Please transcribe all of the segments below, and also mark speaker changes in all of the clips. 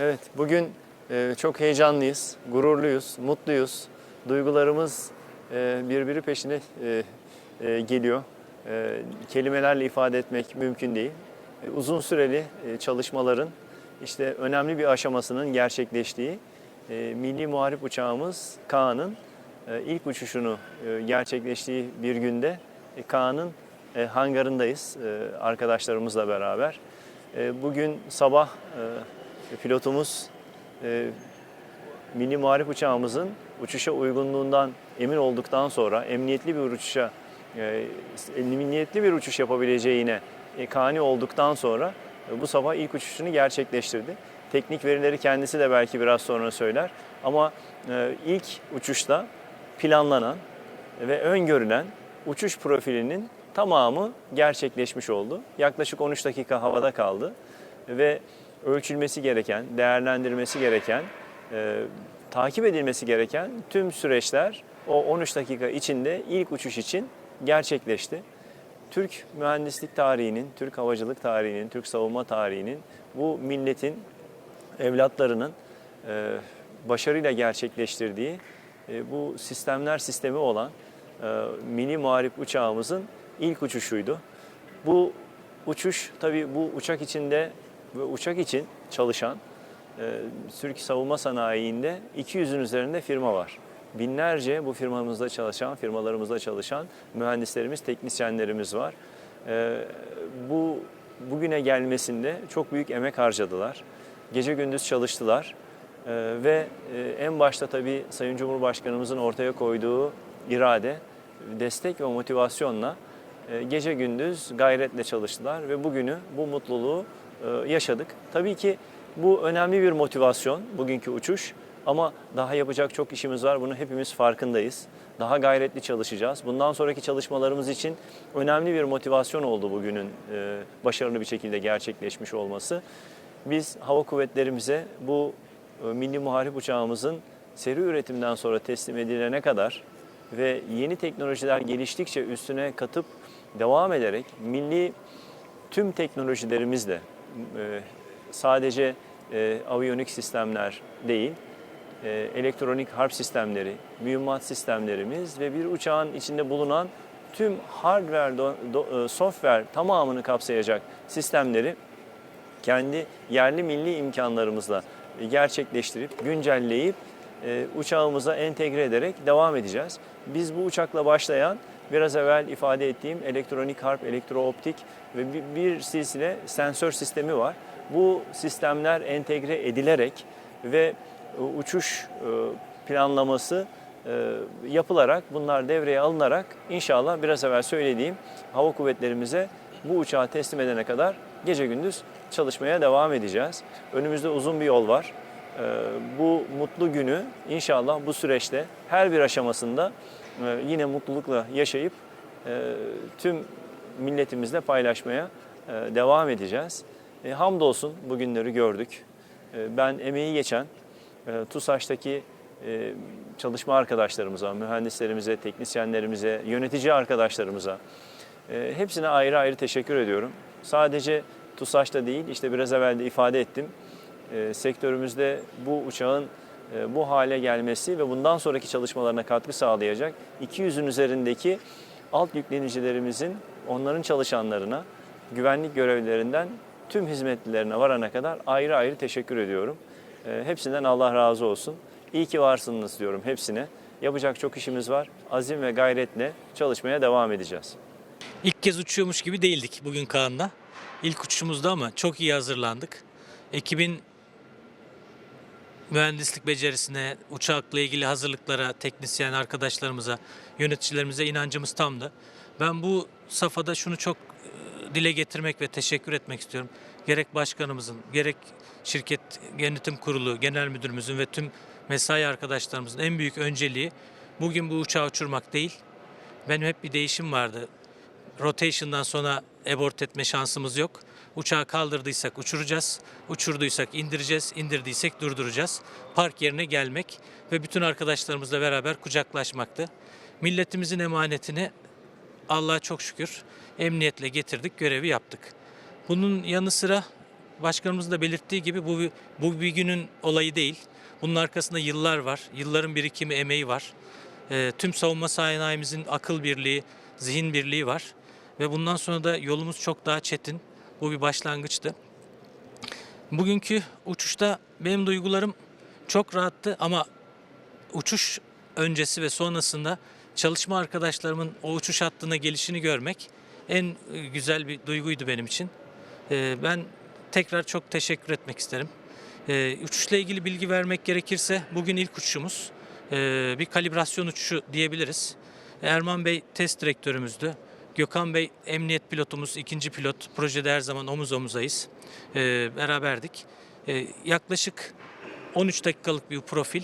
Speaker 1: Evet, bugün e, çok heyecanlıyız, gururluyuz, mutluyuz. Duygularımız e, birbiri peşine e, geliyor. Kelimelerle ifade etmek mümkün değil. Uzun süreli çalışmaların işte önemli bir aşamasının gerçekleştiği milli muharip uçağımız Kaan'ın ilk uçuşunu gerçekleştiği bir günde Kaan'ın hangarındayız arkadaşlarımızla beraber. Bugün sabah pilotumuz e, milli muharip uçağımızın uçuşa uygunluğundan emin olduktan sonra emniyetli bir uçuşa e, emniyetli bir uçuş yapabileceğine e, kani olduktan sonra e, bu sabah ilk uçuşunu gerçekleştirdi. Teknik verileri kendisi de belki biraz sonra söyler ama e, ilk uçuşta planlanan ve öngörülen uçuş profilinin tamamı gerçekleşmiş oldu. Yaklaşık 13 dakika havada kaldı ve ölçülmesi gereken, değerlendirmesi gereken, e, takip edilmesi gereken tüm süreçler o 13 dakika içinde ilk uçuş için gerçekleşti. Türk mühendislik tarihinin, Türk havacılık tarihinin, Türk savunma tarihinin bu milletin evlatlarının e, başarıyla gerçekleştirdiği e, bu sistemler sistemi olan e, mini muharip uçağımızın ilk uçuşuydu. Bu uçuş tabii bu uçak içinde ve uçak için çalışan e, Türk savunma sanayiinde 200'ün üzerinde firma var. Binlerce bu firmamızda çalışan, firmalarımızda çalışan mühendislerimiz, teknisyenlerimiz var. E, bu bugüne gelmesinde çok büyük emek harcadılar. Gece gündüz çalıştılar. E, ve e, en başta tabii Sayın Cumhurbaşkanımızın ortaya koyduğu irade, destek ve motivasyonla e, gece gündüz gayretle çalıştılar ve bugünü, bu mutluluğu yaşadık. Tabii ki bu önemli bir motivasyon, bugünkü uçuş. Ama daha yapacak çok işimiz var. Bunu hepimiz farkındayız. Daha gayretli çalışacağız. Bundan sonraki çalışmalarımız için önemli bir motivasyon oldu bugünün e, başarılı bir şekilde gerçekleşmiş olması. Biz hava kuvvetlerimize bu e, milli muharip uçağımızın seri üretimden sonra teslim edilene kadar ve yeni teknolojiler geliştikçe üstüne katıp devam ederek milli tüm teknolojilerimizle e, sadece e, aviyonik sistemler değil, e, elektronik harp sistemleri, mühimmat sistemlerimiz ve bir uçağın içinde bulunan tüm hardware, do- do- e, software tamamını kapsayacak sistemleri kendi yerli milli imkanlarımızla gerçekleştirip, güncelleyip e, uçağımıza entegre ederek devam edeceğiz. Biz bu uçakla başlayan biraz evvel ifade ettiğim elektronik harp, elektrooptik ve bir, silsile sensör sistemi var. Bu sistemler entegre edilerek ve e, uçuş e, planlaması e, yapılarak bunlar devreye alınarak inşallah biraz evvel söylediğim hava kuvvetlerimize bu uçağı teslim edene kadar gece gündüz çalışmaya devam edeceğiz. Önümüzde uzun bir yol var. Bu mutlu günü inşallah bu süreçte her bir aşamasında yine mutlulukla yaşayıp e, tüm milletimizle paylaşmaya e, devam edeceğiz. E, Hamdolsun bugünleri gördük. E, Ben emeği geçen e, TUSAŞ'taki e, çalışma arkadaşlarımıza, mühendislerimize, teknisyenlerimize, yönetici arkadaşlarımıza e, hepsine ayrı ayrı teşekkür ediyorum. Sadece TUSAŞ'ta değil, işte biraz evvel de ifade ettim. E, Sektörümüzde bu uçağın e, bu hale gelmesi ve bundan sonraki çalışmalarına katkı sağlayacak 200'ün üzerindeki alt yüklenicilerimizin, onların çalışanlarına, güvenlik görevlilerinden tüm hizmetlilerine varana kadar ayrı ayrı teşekkür ediyorum. E, Hepsinden Allah razı olsun. İyi ki varsınız diyorum hepsine. Yapacak çok işimiz var. Azim ve gayretle çalışmaya devam edeceğiz.
Speaker 2: İlk kez uçuyormuş gibi değildik bugün Kaan'la. İlk uçuşumuzda ama çok iyi hazırlandık. Ekibin mühendislik becerisine, uçakla ilgili hazırlıklara, teknisyen arkadaşlarımıza, yöneticilerimize inancımız tamdı. Ben bu safhada şunu çok e, dile getirmek ve teşekkür etmek istiyorum. Gerek başkanımızın, gerek şirket yönetim kurulu, genel müdürümüzün ve tüm mesai arkadaşlarımızın en büyük önceliği bugün bu uçağı uçurmak değil. Benim hep bir değişim vardı rotation'dan sonra abort etme şansımız yok. Uçağı kaldırdıysak uçuracağız, uçurduysak indireceğiz, indirdiysek durduracağız. Park yerine gelmek ve bütün arkadaşlarımızla beraber kucaklaşmaktı. Milletimizin emanetini Allah'a çok şükür emniyetle getirdik, görevi yaptık. Bunun yanı sıra başkanımızın da belirttiği gibi bu, bu bir günün olayı değil. Bunun arkasında yıllar var. Yılların birikimi, emeği var. Ee, tüm savunma sanayimizin akıl birliği, zihin birliği var. Ve bundan sonra da yolumuz çok daha çetin. Bu bir başlangıçtı. Bugünkü uçuşta benim duygularım çok rahattı ama uçuş öncesi ve sonrasında çalışma arkadaşlarımın o uçuş hattına gelişini görmek en güzel bir duyguydu benim için. Ee, Ben tekrar çok teşekkür etmek isterim. Ee, Uçuşla ilgili bilgi vermek gerekirse bugün ilk uçuşumuz. Ee, Bir kalibrasyon uçuşu diyebiliriz. Erman Bey test direktörümüzdü. Gökhan Bey emniyet pilotumuz, ikinci pilot. Projede her zaman omuz omuzayız. Ee, Beraberdik. Ee, Yaklaşık 13 dakikalık bir profil.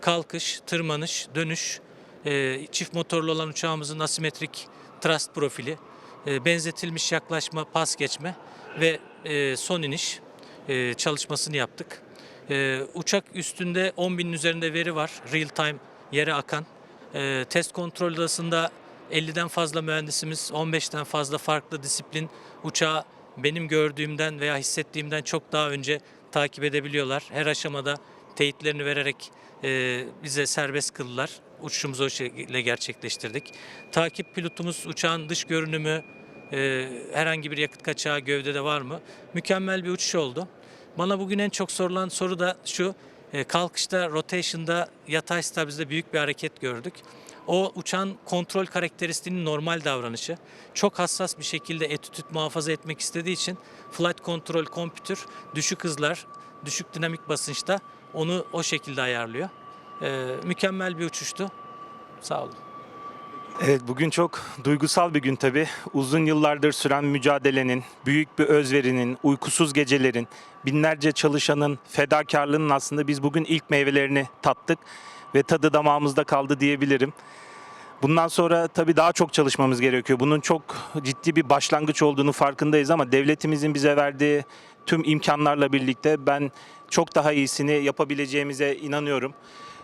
Speaker 2: Kalkış, tırmanış, dönüş, e, çift motorlu olan uçağımızın asimetrik thrust profili, e, benzetilmiş yaklaşma, pas geçme ve e, son iniş e, çalışmasını yaptık. E, uçak üstünde 10 binin üzerinde veri var, real time yere akan. E, test kontrol odasında 50'den fazla mühendisimiz, 15'ten fazla farklı disiplin uçağı benim gördüğümden veya hissettiğimden çok daha önce takip edebiliyorlar. Her aşamada teyitlerini vererek e, bize serbest kıldılar. Uçuşumuzu o şekilde gerçekleştirdik. Takip pilotumuz uçağın dış görünümü, e, herhangi bir yakıt kaçağı gövdede var mı? Mükemmel bir uçuş oldu. Bana bugün en çok sorulan soru da şu. E, kalkışta, rotation'da, yatay stabilizde büyük bir hareket gördük. O uçağın kontrol karakteristiğinin normal davranışı. Çok hassas bir şekilde etütüt muhafaza etmek istediği için flight control computer düşük hızlar, düşük dinamik basınçta onu o şekilde ayarlıyor. E, mükemmel bir uçuştu. Sağ olun.
Speaker 3: Evet bugün çok duygusal bir gün tabii. Uzun yıllardır süren mücadelenin, büyük bir özverinin, uykusuz gecelerin, binlerce çalışanın fedakarlığının aslında biz bugün ilk meyvelerini tattık ve tadı damağımızda kaldı diyebilirim. Bundan sonra tabii daha çok çalışmamız gerekiyor. Bunun çok ciddi bir başlangıç olduğunu farkındayız ama devletimizin bize verdiği tüm imkanlarla birlikte ben çok daha iyisini yapabileceğimize inanıyorum.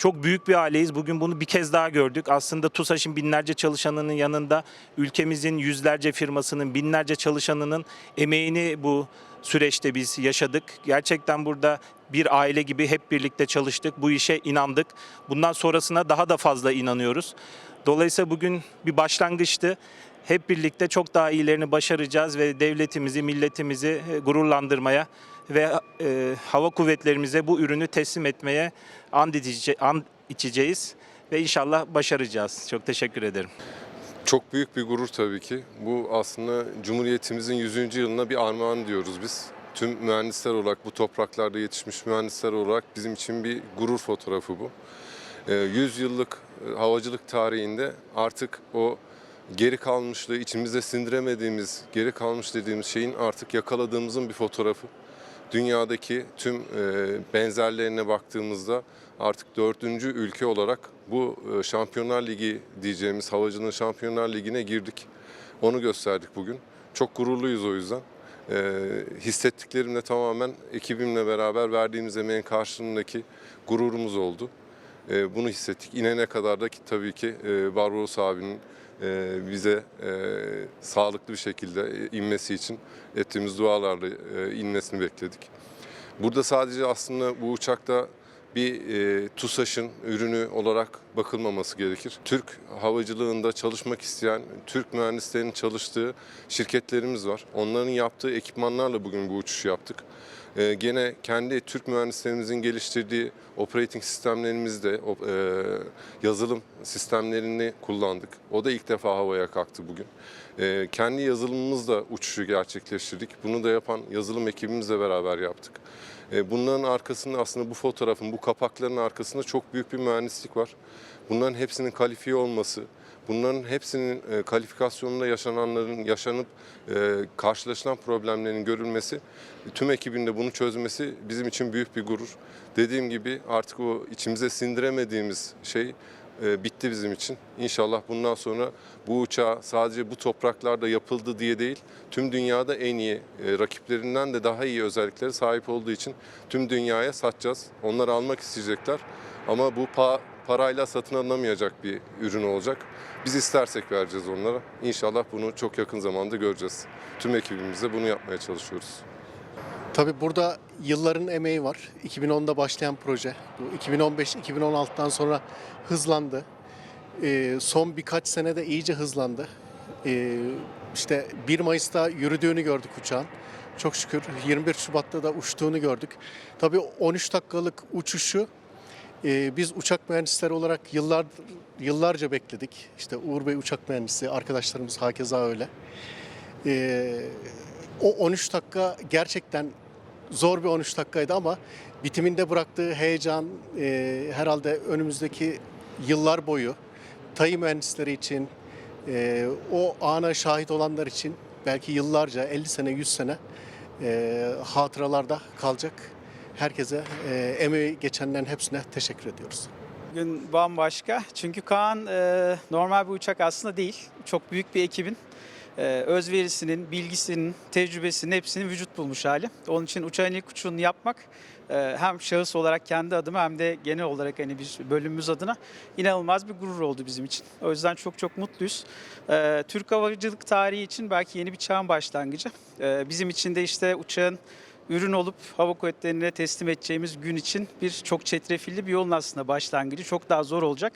Speaker 3: Çok büyük bir aileyiz. Bugün bunu bir kez daha gördük. Aslında TUSAŞ'ın binlerce çalışanının yanında ülkemizin yüzlerce firmasının, binlerce çalışanının emeğini bu süreçte biz yaşadık. Gerçekten burada bir aile gibi hep birlikte çalıştık. Bu işe inandık. Bundan sonrasına daha da fazla inanıyoruz. Dolayısıyla bugün bir başlangıçtı. Hep birlikte çok daha iyilerini başaracağız ve devletimizi, milletimizi e, gururlandırmaya ve e, hava kuvvetlerimize bu ürünü teslim etmeye and, içece- and içeceğiz ve inşallah başaracağız. Çok teşekkür ederim.
Speaker 4: Çok büyük bir gurur tabii ki. Bu aslında Cumhuriyetimizin 100. yılına bir armağan diyoruz biz. Tüm mühendisler olarak, bu topraklarda yetişmiş mühendisler olarak bizim için bir gurur fotoğrafı bu. Ee, 100 yıllık e, havacılık tarihinde artık o geri kalmışlığı, içimizde sindiremediğimiz, geri kalmış dediğimiz şeyin artık yakaladığımızın bir fotoğrafı. Dünyadaki tüm e, benzerlerine baktığımızda artık dördüncü ülke olarak bu e, Şampiyonlar Ligi diyeceğimiz havacının Şampiyonlar Ligi'ne girdik. Onu gösterdik bugün. Çok gururluyuz o yüzden. E, hissettiklerimle tamamen ekibimle beraber verdiğimiz emeğin karşılığındaki gururumuz oldu. E, bunu hissettik. İnene kadar da ki, tabii ki e, Barbaros abinin e, bize e, sağlıklı bir şekilde inmesi için ettiğimiz dualarla e, inmesini bekledik. Burada sadece aslında bu uçakta bir e, TUSAŞ'ın ürünü olarak bakılmaması gerekir. Türk havacılığında çalışmak isteyen, Türk mühendislerinin çalıştığı şirketlerimiz var. Onların yaptığı ekipmanlarla bugün bu uçuşu yaptık. E, gene kendi Türk mühendislerimizin geliştirdiği operating sistemlerimizde e, yazılım sistemlerini kullandık. O da ilk defa havaya kalktı bugün. E, kendi yazılımımızla uçuşu gerçekleştirdik. Bunu da yapan yazılım ekibimizle beraber yaptık. E, Bunların arkasında aslında bu fotoğrafın, bu kapakların arkasında çok büyük bir mühendislik var. Bunların hepsinin kalifiye olması, bunların hepsinin e, kalifikasyonunda yaşananların, yaşanıp e, karşılaşılan problemlerin görülmesi, tüm ekibin de bunu çözmesi bizim için büyük bir gurur. Dediğim gibi artık o içimize sindiremediğimiz şey bitti bizim için. İnşallah bundan sonra bu uçağı sadece bu topraklarda yapıldı diye değil, tüm dünyada en iyi e, rakiplerinden de daha iyi özelliklere sahip olduğu için tüm dünyaya satacağız. Onlar almak isteyecekler ama bu pa- parayla satın alınamayacak bir ürün olacak. Biz istersek vereceğiz onlara. İnşallah bunu çok yakın zamanda göreceğiz. Tüm ekibimizle bunu yapmaya çalışıyoruz.
Speaker 5: Tabii burada yılların emeği var. 2010'da başlayan proje. Bu 2015-2016'dan sonra hızlandı. Ee, son birkaç senede iyice hızlandı. Ee, işte 1 Mayıs'ta yürüdüğünü gördük uçağın. Çok şükür 21 Şubat'ta da uçtuğunu gördük. Tabii 13 dakikalık uçuşu e, biz uçak mühendisleri olarak yıllar yıllarca bekledik. İşte Uğur Bey uçak mühendisi, arkadaşlarımız hakeza öyle. Ee, o 13 dakika gerçekten zor bir 13 dakikaydı ama bitiminde bıraktığı heyecan e, herhalde önümüzdeki yıllar boyu TAI mühendisleri için, e, o ana şahit olanlar için belki yıllarca, 50 sene, 100 sene e, hatıralarda kalacak. Herkese, e, emeği geçenlerin hepsine teşekkür ediyoruz.
Speaker 6: Bugün bambaşka. Çünkü Kaan e, normal bir uçak aslında değil. Çok büyük bir ekibin özverisinin, bilgisinin, tecrübesinin hepsinin vücut bulmuş hali. Onun için uçağın ilk uçuşunu yapmak e, hem şahıs olarak kendi adıma hem de genel olarak hani biz bölümümüz adına inanılmaz bir gurur oldu bizim için. O yüzden çok çok mutluyuz. E, Türk havacılık tarihi için belki yeni bir çağın başlangıcı. E, bizim için de işte uçağın ürün olup hava kuvvetlerine teslim edeceğimiz gün için bir çok çetrefilli bir yolun aslında başlangıcı. Çok daha zor olacak.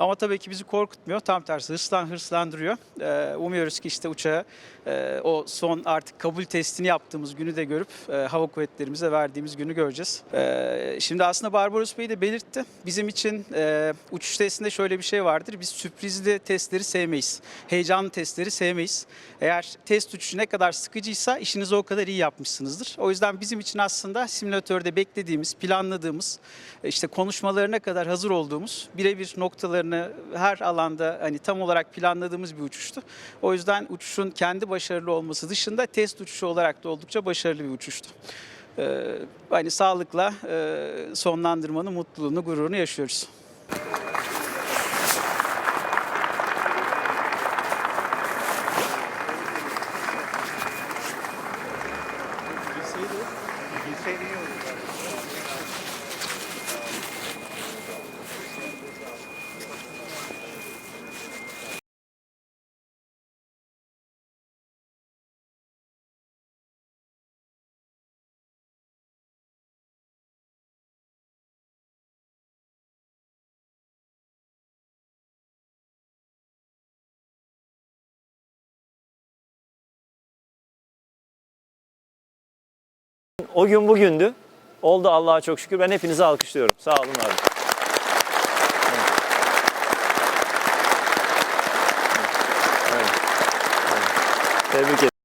Speaker 6: Ama tabii ki bizi korkutmuyor. Tam tersi hırslan hırslandırıyor. Ee, umuyoruz ki işte uçağı e, o son artık kabul testini yaptığımız günü de görüp e, hava kuvvetlerimize verdiğimiz günü göreceğiz. Ee, şimdi aslında Barbaros Bey de belirtti. Bizim için e, uçuş testinde şöyle bir şey vardır. Biz sürprizli testleri sevmeyiz. Heyecanlı testleri sevmeyiz. Eğer test uçuşu ne kadar sıkıcıysa işinizi o kadar iyi yapmışsınızdır. O yüzden bizim için aslında simülatörde beklediğimiz, planladığımız, işte konuşmalarına kadar hazır olduğumuz, birebir noktalarını her alanda hani tam olarak planladığımız bir uçuştu. O yüzden uçuşun kendi başarılı olması dışında test uçuşu olarak da oldukça başarılı bir uçuştu. Ee, hani sağlıkla e, sonlandırmanın mutluluğunu, gururunu yaşıyoruz.
Speaker 1: O gün bugündü. Oldu Allah'a çok şükür. Ben hepinizi alkışlıyorum. Sağ olun abi. Evet. Evet. Evet. Tebrik ederim.